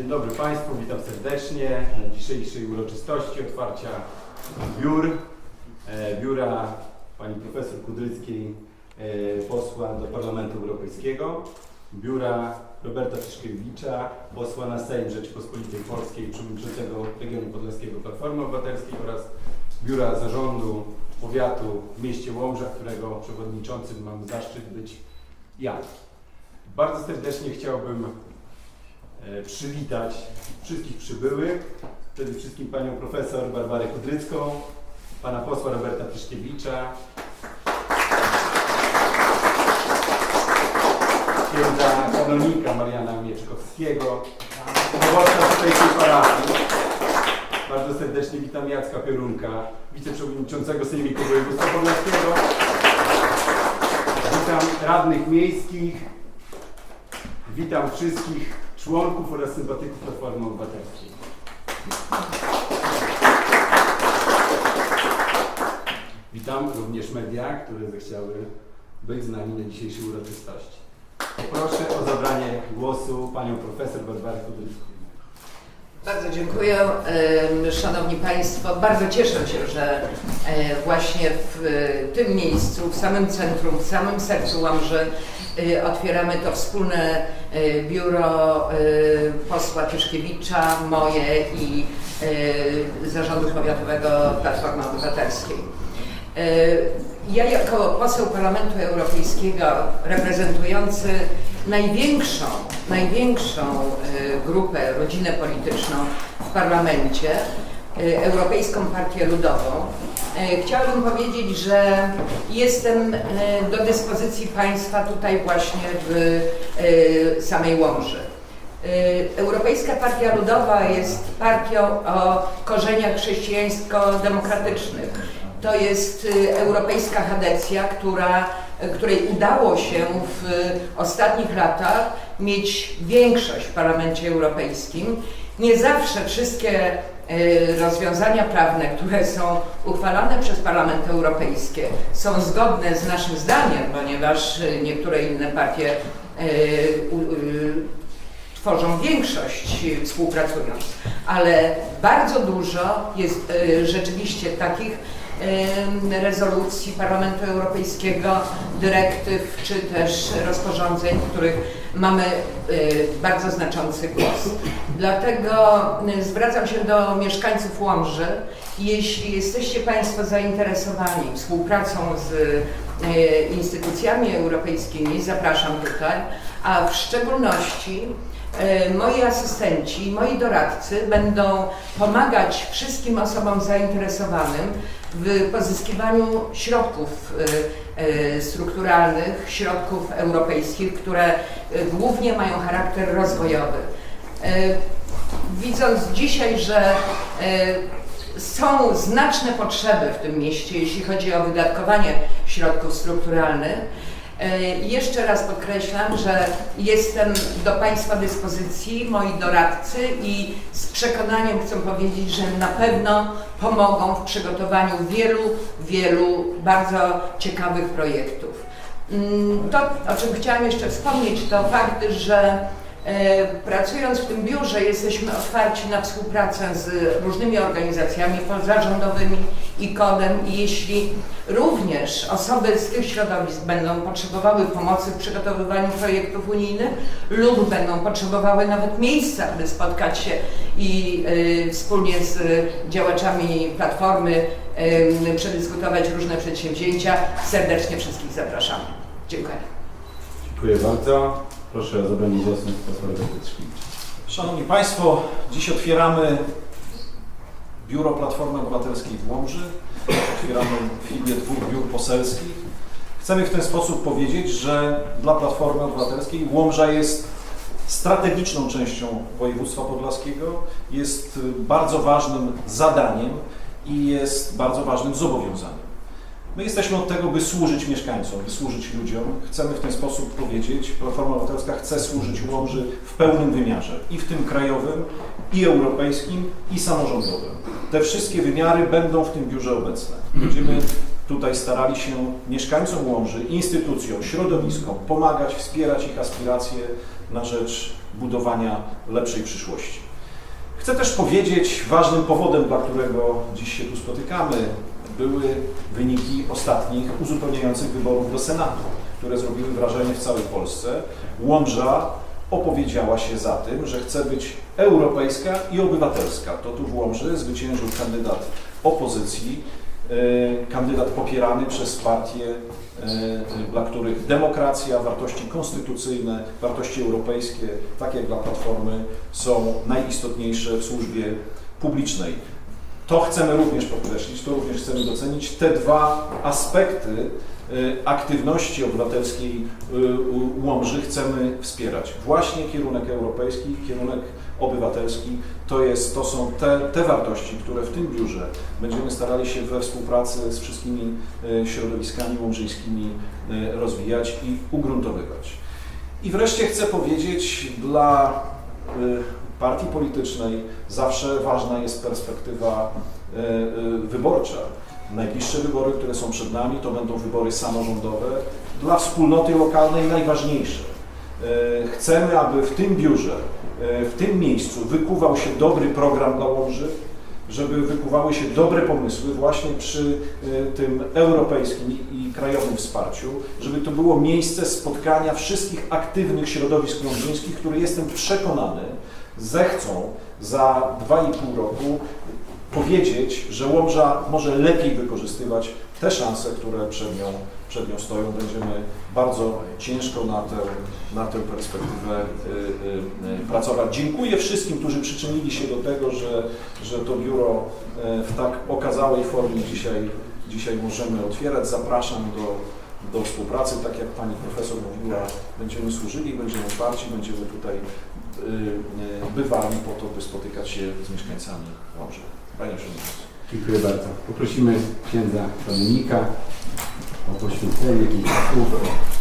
Dzień dobry Państwu, witam serdecznie na dzisiejszej uroczystości otwarcia biur, e, biura Pani Profesor Kudryckiej, e, posła do Parlamentu Europejskiego, biura Roberta Tyszkiewicza, posła na Sejm Rzeczypospolitej Polskiej, przewodniczącego regionu podlaskiego Platformy Obywatelskiej oraz biura zarządu powiatu w mieście Łomża, którego przewodniczącym mam zaszczyt być ja. Bardzo serdecznie chciałbym przywitać wszystkich przybyłych, przede wszystkim panią profesor Barbarę Kudrycką, pana posła Roberta Tyszkiewicza, księdza kanonika Mariana Mieczkowskiego, dowódca tutejszej parafii. Bardzo serdecznie witam Jacka Piorunka, wiceprzewodniczącego Sejmiku Województwa. Witam radnych miejskich, witam wszystkich członków oraz sympatyków Platformy Obywatelskiej. Witam również media, które zechciały być z nami na dzisiejszej uroczystości. Proszę o zabranie głosu panią profesor Barbarę Kudrycką. Bardzo dziękuję. Szanowni Państwo, bardzo cieszę się, że e, właśnie w e, tym miejscu, w samym centrum, w samym sercu Łomży e, otwieramy to wspólne biuro posła Tyszkiewicza, moje i Zarządu Powiatowego Platformy Obywatelskiej. Ja jako poseł Parlamentu Europejskiego reprezentujący największą, największą e, grupę, rodzinę polityczną w parlamencie, e, Europejską Partię Ludową, e, chciałabym powiedzieć, że jestem do dyspozycji Państwa tutaj właśnie w samej Łomży. E, Europejska Partia Ludowa jest partią o korzeniach chrześcijańsko-demokratycznych. To jest europejska chadecja, która, której udało się w ostatnich latach mieć większość w Parlamencie Europejskim. Nie zawsze wszystkie y, rozwiązania prawne, które są uchwalane przez Parlament Europejski są zgodne z naszym zdaniem, ponieważ y, niektóre inne partie y, y, tworzą większość y, współpracując, ale bardzo dużo jest y, rzeczywiście takich y, rezolucji Parlamentu Europejskiego, dyrektyw czy też rozporządzeń, w których mamy y, bardzo znaczący głos. Dlatego y, zwracam się do mieszkańców Łomży. Jeśli jesteście Państwo zainteresowani współpracą z y, instytucjami europejskimi, zapraszam tutaj, a w szczególności E, Moi asystenci, moi doradcy będą pomagać wszystkim osobom zainteresowanym w pozyskiwaniu środków e, e, strukturalnych, środków europejskich, które e, głównie mają charakter rozwojowy. E, Widząc dzisiaj, że e, są znaczne potrzeby w tym mieście, jeśli chodzi o wydatkowanie środków strukturalnych, E, Jeszcze raz podkreślam, że jestem do Państwa dyspozycji, moi doradcy i z przekonaniem chcę powiedzieć, że na pewno pomogą w przygotowaniu wielu, wielu bardzo ciekawych projektów. Mm, To, o czym chciałam jeszcze wspomnieć, to fakt, że e, pracując w tym biurze jesteśmy otwarci na współpracę z różnymi organizacjami pozarządowymi i kodem i jeśli również osoby z tych środowisk będą potrzebowały pomocy w przygotowywaniu projektów unijnych lub będą potrzebowały nawet miejsca, by spotkać się i y, wspólnie z działaczami Platformy y, przedyskutować różne przedsięwzięcia, serdecznie wszystkich zapraszamy. Dziękuję. Dziękuję bardzo. Proszę o zabranie głosu posła. Szanowni Państwo, dziś otwieramy Biuro Platformy Obywatelskiej w Łomży. Otwieramy filię dwóch biur poselskich. Chcemy w ten sposób powiedzieć, że dla Platformy Obywatelskiej Łomża jest strategiczną częścią województwa podlaskiego, jest y, bardzo ważnym zadaniem i jest bardzo ważnym zobowiązaniem. My jesteśmy od tego, by służyć mieszkańcom, by służyć ludziom. Chcemy w ten sposób powiedzieć, Platforma Obywatelska chce służyć Łomży w pełnym wymiarze, i w tym krajowym, i europejskim, i samorządowym. Te wszystkie wymiary będą w tym biurze obecne. Będziemy tutaj starali się mieszkańcom Łomży, instytucjom, środowiskom pomagać, wspierać ich aspiracje na rzecz budowania lepszej przyszłości. Chcę też powiedzieć, ważnym powodem, dla którego dziś się tu spotykamy, były wyniki ostatnich uzupełniających wyborów do Senatu, które zrobiły wrażenie w całej Polsce. Łomża opowiedziała się za tym, że chce być europejska i obywatelska. To tu w Łomży zwyciężył kandydat opozycji, e, kandydat popierany przez partie, dla których demokracja, wartości konstytucyjne, wartości europejskie, tak jak dla Platformy, są najistotniejsze w służbie publicznej. To chcemy również podkreślić, to również chcemy docenić. Te dwa aspekty y, aktywności obywatelskiej y, Łomży chcemy wspierać. Właśnie kierunek europejski, kierunek obywatelski to, jest, to są te, te wartości, które w tym biurze będziemy starali się we współpracy z wszystkimi y, środowiskami łomżyńskimi rozwijać i ugruntowywać. I wreszcie chcę powiedzieć dla partii politycznej zawsze ważna jest perspektywa y, y, wyborcza. Najbliższe wybory, które są przed nami, to będą wybory samorządowe. Dla wspólnoty lokalnej najważniejsze. Y, Chcemy, aby w tym biurze, w tym miejscu wykuwał się dobry program dla Łomży, żeby wykuwały się dobre pomysły właśnie przy tym europejskim i krajowym wsparciu, żeby to było miejsce spotkania wszystkich aktywnych środowisk łomżyńskich, które jestem przekonany zechcą za 2,5 roku powiedzieć, że Łomża może lepiej wykorzystywać te szanse, które przed nią, przed nią stoją. Będziemy bardzo ciężko na tę, na tę perspektywę y, y, y, pracować. Dziękuję wszystkim, którzy przyczynili się do tego, że, że to biuro y, w tak okazałej formie dzisiaj, dzisiaj możemy otwierać. Zapraszam do, do współpracy. Tak jak Pani Profesor mówiła, będziemy służyli, będziemy otwarci, będziemy tutaj y, y, bywali po to, by spotykać się z mieszkańcami Łomży. Panie Przewodniczący. Dziękuję bardzo. Poprosimy księdza Dominika o poświęcenie kilka słów.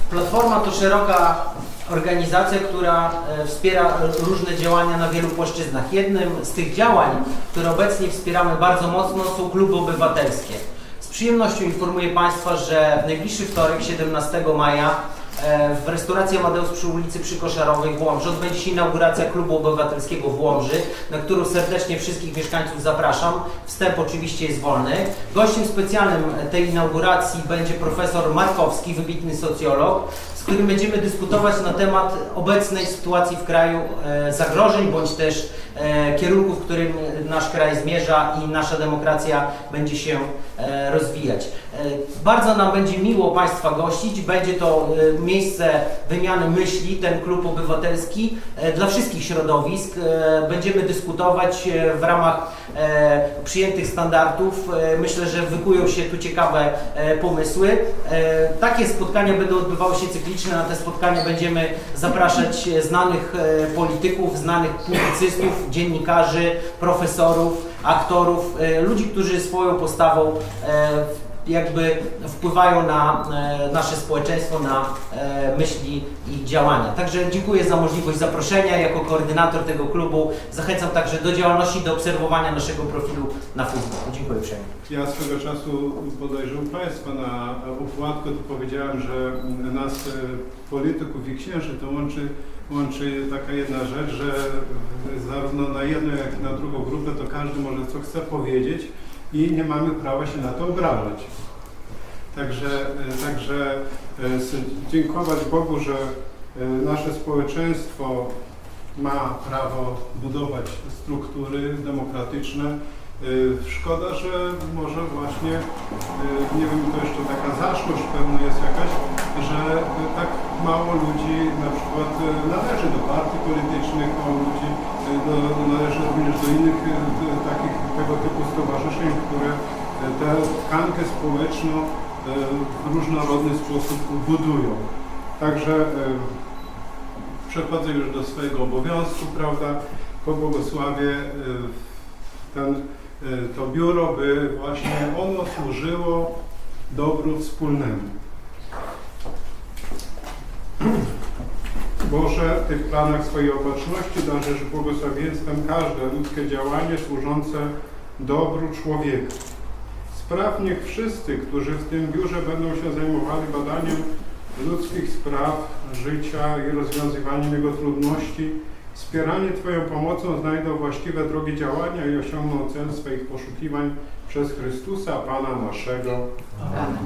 Platforma to szeroka organizacja, która e, wspiera różne działania na wielu płaszczyznach. Jednym z tych działań, które obecnie wspieramy bardzo mocno są kluby obywatelskie. Z przyjemnością informuję Państwa, że w najbliższy wtorek, 17 maja, w restauracji Amadeus przy ulicy Przykoszarowej w Łomży odbędzie się inauguracja klubu obywatelskiego w Łomży, na którą serdecznie wszystkich mieszkańców zapraszam. Wstęp oczywiście jest wolny. Gościem specjalnym tej inauguracji będzie profesor Markowski, wybitny socjolog, z którym będziemy dyskutować na temat obecnej sytuacji w kraju, e, zagrożeń bądź też e, kierunku, w którym nasz kraj zmierza i nasza demokracja będzie się e, rozwijać. E, Bardzo nam będzie miło Państwa gościć. Będzie to e, miejsce wymiany myśli, ten klub obywatelski e, dla wszystkich środowisk. Będziemy dyskutować w ramach przyjętych standardów. Myślę, że wykują się tu ciekawe pomysły. Takie spotkania będą odbywały się cyklicznie. Na te spotkania będziemy zapraszać znanych polityków, znanych publicystów, dziennikarzy, profesorów, aktorów, ludzi, którzy swoją postawą e, jakby wpływają na e, nasze społeczeństwo, na e, myśli i działania. Także dziękuję za możliwość zaproszenia. Jako koordynator tego klubu zachęcam także do działalności, do obserwowania naszego profilu na Facebooku. Dziękuję uprzejmie. Ja swego czasu bodajże u Państwa na układku to powiedziałem, że nas e, polityków i księży to łączy, łączy taka jedna rzecz, że zarówno na jedną jak i na drugą grupę to każdy może co chce powiedzieć i nie mamy prawa się na to obrażać. Także, e, także e, dziękować Bogu, że e, nasze społeczeństwo ma prawo budować struktury demokratyczne, Szkoda, że może właśnie, y, nie wiem, to jeszcze taka zaszłość pewna jest jakaś, że y, tak mało ludzi na przykład y, należy do partii politycznych, mało ludzi y, do, należy również do innych y, takich tego typu stowarzyszeń, które y, tę tkankę społeczną y, w różnorodny sposób budują. Także y, przechodzę już do swojego obowiązku, prawda, pobłogosławię y, ten, y, to biuro, by właśnie ono służyło dobru wspólnemu. Boże, w planach swojej opatrzności darzysz błogosławieństwem każde ludzkie działanie służące dobru człowieka. Spraw niech wszyscy, którzy w tym biurze będą się zajmowali badaniem ludzkich spraw, życia i rozwiązywaniem jego trudności, wspieranie Twoją pomocą znajdą właściwe drogi działania i osiągną cel swoich poszukiwań przez Chrystusa, Pana naszego. Amen.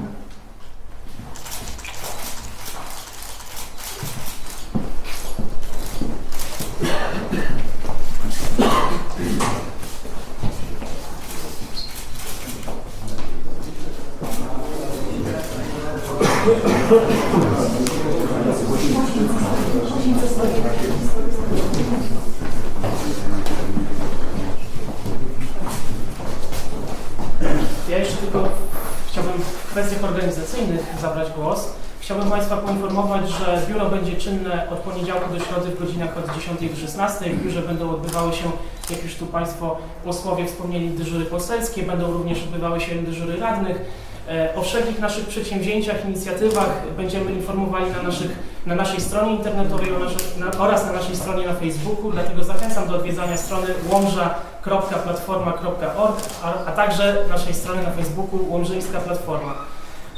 Ja jeszcze tylko chciałbym w kwestiach organizacyjnych zabrać głos. Chciałbym Państwa poinformować, że biuro będzie czynne od poniedziałku do środy w godzinach od 10 do 16. W biurze będą odbywały się, jak już tu Państwo posłowie wspomnieli, dyżury poselskie, będą również odbywały się dyżury radnych. E, O wszelkich naszych przedsięwzięciach, inicjatywach będziemy informowali na, naszych, na naszej stronie internetowej oraz na naszej stronie na Facebooku, dlatego zachęcam do odwiedzania strony łomża.platforma.org, a, a także naszej strony na Facebooku Łomżyńska Platforma.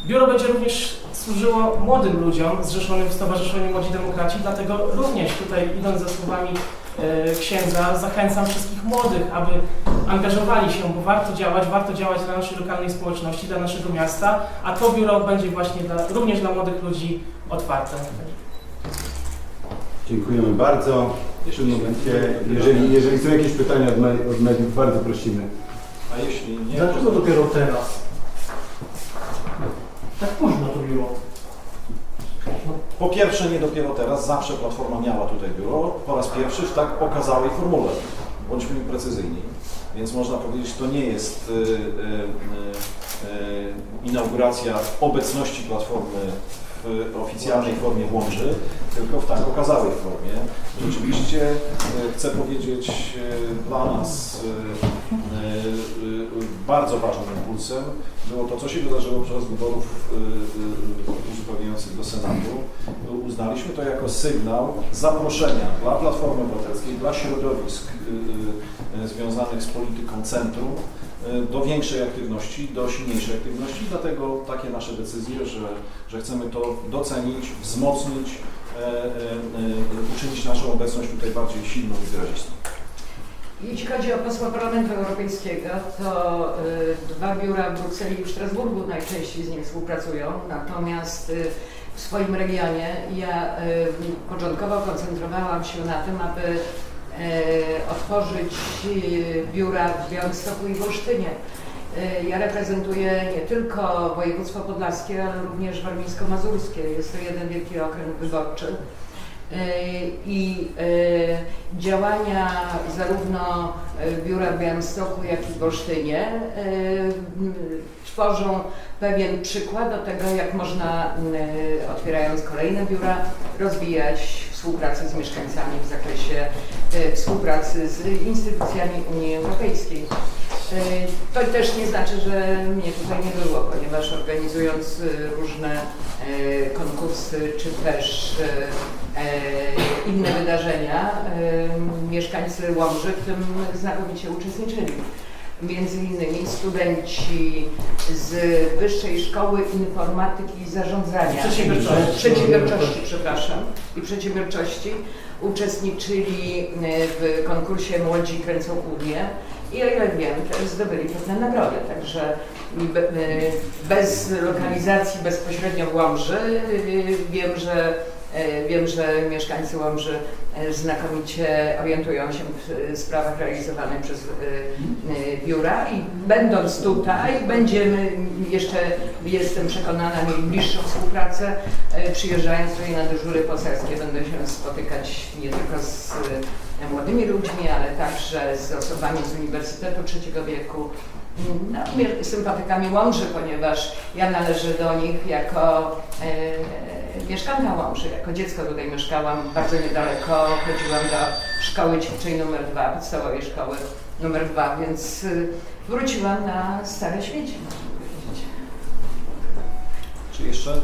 Biuro będzie również służyło młodym ludziom zrzeszonym w Stowarzyszeniu Młodzi Demokraci, dlatego również tutaj idąc za słowami księdza zachęcam wszystkich młodych, aby angażowali się, bo warto działać, warto działać dla naszej lokalnej społeczności, dla naszego miasta, a to biuro będzie właśnie dla, również dla młodych ludzi otwarte. Dziękujemy bardzo. W tym momencie, jeżeli, jeżeli są jakieś pytania od, me, od mediów, bardzo prosimy. A jeśli nie, Dlaczego to dopiero teraz? Tak późno to było. Po pierwsze nie dopiero teraz, zawsze Platforma miała tutaj biuro, po raz pierwszy w tak okazałej formule. Bądźmy precyzyjni. Więc można powiedzieć, to nie jest y, y, y, inauguracja obecności Platformy w oficjalnej formie w tylko w tak okazałej formie. Rzeczywiście chcę powiedzieć dla nas bardzo ważnym impulsem było to, co się wydarzyło podczas wyborów y, uzupełniających do Senatu. Uznaliśmy to jako sygnał zaproszenia dla Platformy Obywatelskiej, dla środowisk związanych z polityką centrum do większej aktywności, do silniejszej aktywności. Dlatego takie nasze decyzje, że, że chcemy to docenić, wzmocnić, e, e, e, uczynić naszą obecność tutaj bardziej silną i wyrazistą. Jeśli chodzi o posła Parlamentu Europejskiego, to y, dwa biura w Brukseli i w Strasburgu najczęściej z nim współpracują, natomiast y, w swoim regionie ja y, początkowo koncentrowałam się na tym, aby y, otworzyć y, biura w Białymstoku i w Olsztynie. Y, Ja reprezentuję nie tylko województwo podlaskie, ale również warmińsko-mazurskie. Jest to jeden wielki okręg wyborczy. Y, I y, działania zarówno y, biura w Białymstoku, jak i w Olsztynie tworzą pewien przykład do tego, jak można, otwierając kolejne biura, rozwijać współpracę z mieszkańcami w zakresie współpracy z instytucjami Unii Europejskiej. To też nie znaczy, że mnie tutaj nie było, ponieważ organizując y, różne y, konkursy czy też y, inne wydarzenia, mieszkańcy Łomży w tym znakomicie uczestniczyli. Między innymi studenci z Wyższej Szkoły Informatyki i Zarządzania. Przedsiębiorczości. Przedsiębiorczości, przepraszam. I przedsiębiorczości uczestniczyli w konkursie Młodzi Kręcą Kłódnie i o ile wiem, też zdobyli pewne nagrody. Także y, bez lokalizacji bezpośrednio w Łomży y, wiem, że y, Wiem, że mieszkańcy Łomży znakomicie orientują się w sprawach realizowanych przez biura i będąc tutaj będziemy jeszcze, jestem przekonana, mieli bliższą współpracę. Przyjeżdżając tutaj na dyżury poselskie będę się spotykać nie tylko z młodymi ludźmi, ale także z osobami z Uniwersytetu Trzeciego Wieku, no, sympatykami Łomży, ponieważ ja należę do nich jako e, mieszkanka Łomży. Jako dziecko tutaj mieszkałam bardzo niedaleko, chodziłam do szkoły ćwiczej numer 2, podstawowej szkoły numer 2, więc y, wróciłam na stare świecie. można powiedzieć. Czy jeszcze?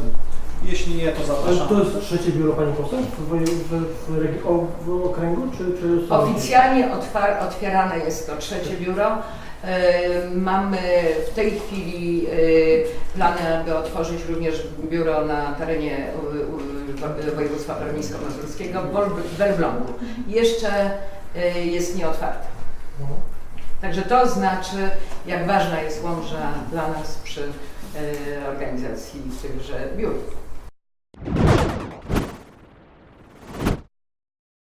Jeśli nie, to zapraszam. to jest trzecie biuro Pani Poseł w, woje- w, w, regi- o, w okręgu, czy, czy są- Oficjalnie otwar- otwierane jest to trzecie biuro. E, Mamy w tej chwili e, plany, aby otworzyć również biuro na terenie e, województwa warmińsko-mazurskiego w Wol- w Elblągu. Jeszcze jest nieotwarte. Także to znaczy, jak ważna jest Łomża dla nas przy organizacji tychże biur.